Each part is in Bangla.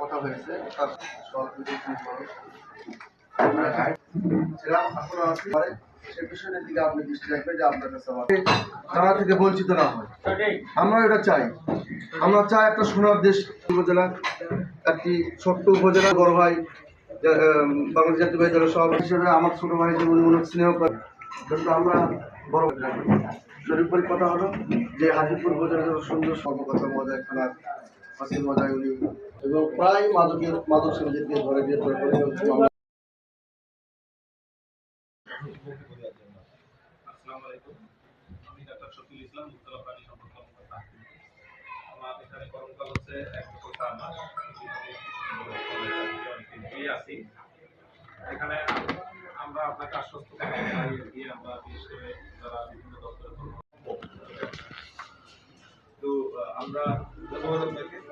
কথা হয়েছে, তার ছিলাম, এখনও সে বিষয়ের দিকে আপনি দৃষ্টি রাখবেন যে আপনার কাছে তারা থেকে বঞ্চিত না হয়। আমরা এটা চাই। আমরা চাই একটা সোনার দেশ উপজেলা, একটি ছোট্ট উপজেলা, বড় ভাই বাংলাদেশ ভাই দলের সভাপতি হিসেবে আমার ছোট ভাই অনেক স্নেহ করে। কিন্তু আমরা বড় শরীফের কথা হলো যে হাজিপুর উপজেলা যত সুন্দর সর্বকথা মজায় খেলার হাসির মজায় উনি এবং প্রায় মাদকের, মাদক সেবীদেরকে ধরে গ্রেপ্তার করে এখানে আমরা আপনাকে আশ্বস্ত করতে আমরা বিশেষ যারা বিভিন্ন দপ্তরে তো আমরা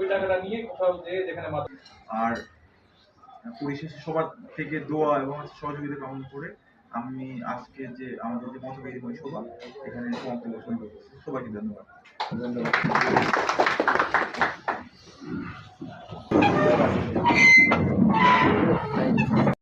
ওই টাকাটা নিয়ে কোথাও যে যেখানে মাত্র আর পরিশেষে সবার থেকে দোয়া এবং সহযোগিতা কামনা করে আমি আজকে যে আমাদের যে মতবিনিময় সভা এখানে সমাপ্ত ঘোষণা করতেছি সবাইকে ধন্যবাদ। ধন্যবাদ।